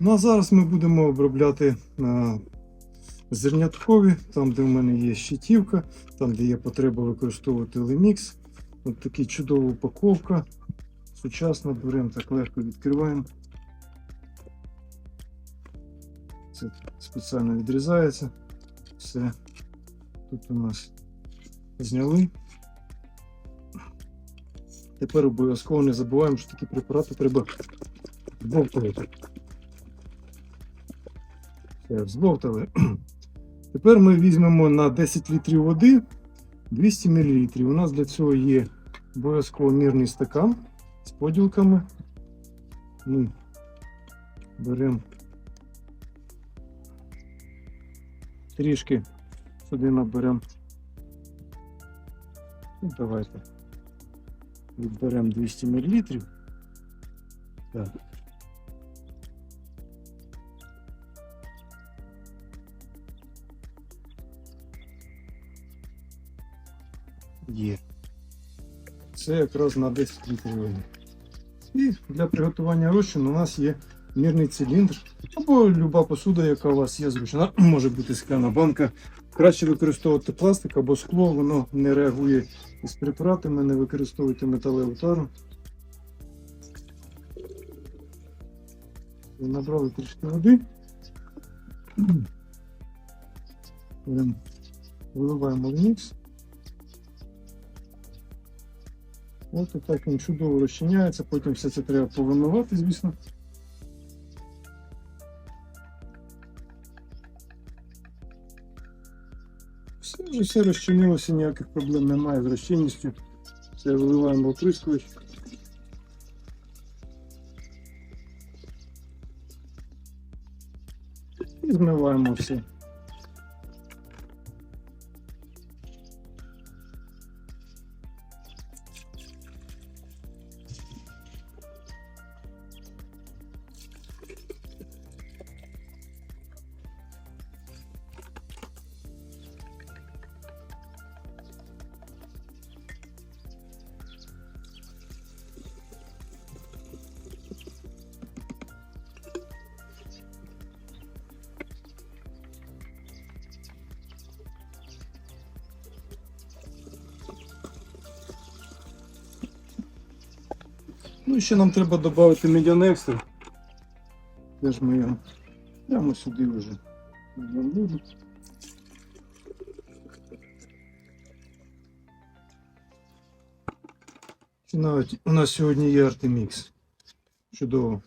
Ну а зараз ми будемо обробляти а, зерняткові, там, де в мене є щитівка, там, де є потреба використовувати лемікс. Ось така чудова упаковка. Сучасна, беремо так легко відкриваємо. Це спеціально відрізається. Все. Тут у нас зняли. Тепер обов'язково не забуваємо, що такі препарати треба збовтувати. Все, збовтали. Тепер ми візьмемо на 10 літрів води 200 мл. У нас для цього є обов'язково мірний стакан з поділками. Ми беремо трішки сюди наберемо. Ну, давайте відберемо 200 мл. Так. Є. Це якраз на 10 літрів води. І для приготування розчину у нас є мірний циліндр або люба посуда, яка у вас є зручна. Може бути скляна банка. Краще використовувати пластик або скло, воно не реагує із препаратами, не використовуйте металеву тару. Набрали трішки води. Виливаємо в і так він чудово розчиняється, потім все це треба повимивати, звісно. Все вже все розчинилося, ніяких проблем немає з розчинністю. Все виливаємо оприскувач. І змиваємо все. Ну ще нам треба додати медіанекстер. Теж ми його прямо сюди вже. Чи навіть у нас сьогодні є Артемікс. Чудово.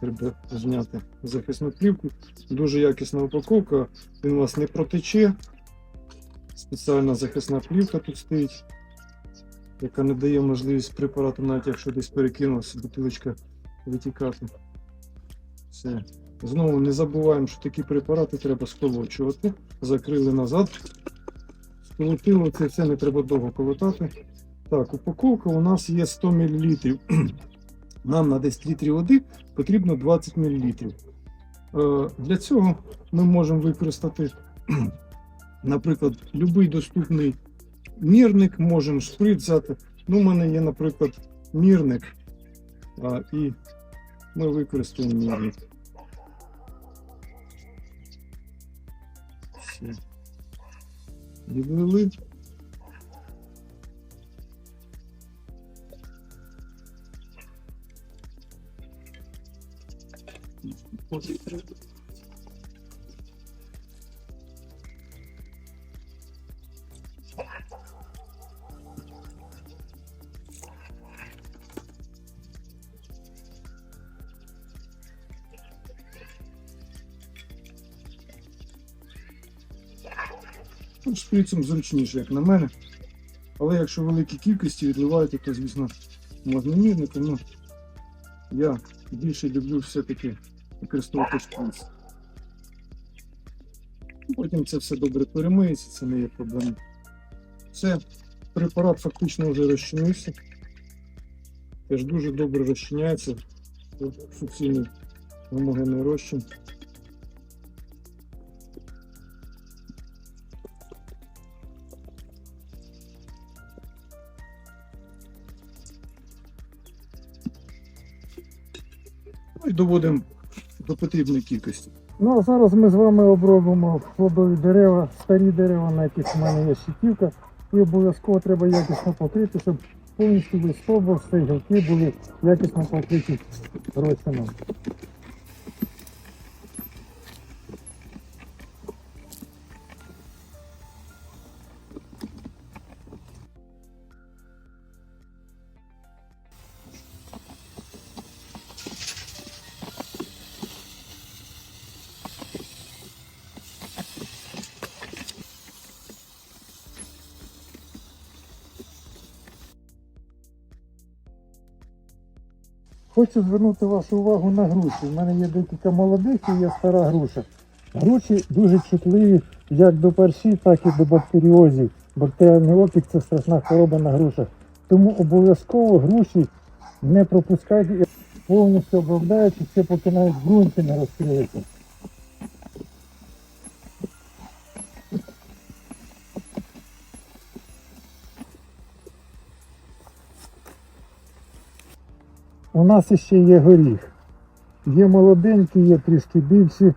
Треба зняти захисну плівку. Дуже якісна упаковка, він у вас не протече. Спеціальна захисна плівка тут стоїть, яка не дає можливість препарату, навіть якщо десь перекинулася бутилочка витікати. Все. Знову не забуваємо, що такі препарати треба сколочувати. Закрили назад. Сколотили це все не треба довго колотати. Так, упаковка у нас є 100 мл. Нам на 10 літрів води потрібно 20 мл. Е, Для цього ми можемо використати, наприклад, будь-який доступний мірник, можемо шприц взяти. Ну, у мене є, наприклад, мірник, а, і ми використаємо мірник. Все. Відвели. Ну, шприцем зручніше, як на мене. Але якщо великі кількості відливаєте, то, звісно, можна мірником. Ну, я більше люблю все-таки використовувати шприц. Потім це все добре перемиється, це не є проблема. Це препарат фактично вже розчинився. Теж дуже добре розчиняється. Суцільний гомогенний розчин. Ну і доводимо до потрібної кількості. Ну а зараз ми з вами обробимо плодові дерева, старі дерева, на яких у мене є щитівка. І обов'язково треба якісно покрити, щоб повністю весь стовбур, гілки були якісно покриті розчином. Хочу звернути вашу увагу на груші. У мене є декілька молодих і є стара груша. Груші дуже чутливі як до парші, так і до бактеріозів. Бактеріальний опік це страшна хвороба на грушах. Тому обов'язково груші не пропускайте повністю обробляючи, це поки навіть ґрунти не розкриється. У нас іще є горіх. Є молоденькі, є трішки більші.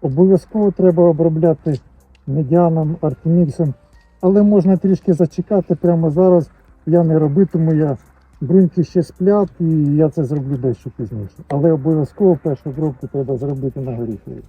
Обов'язково треба обробляти медіаном, артеміксом, але можна трішки зачекати прямо зараз. Я не робитиму, я бруньки ще сплять і я це зроблю дещо пізніше. Але обов'язково першу обробку треба зробити на горіхові.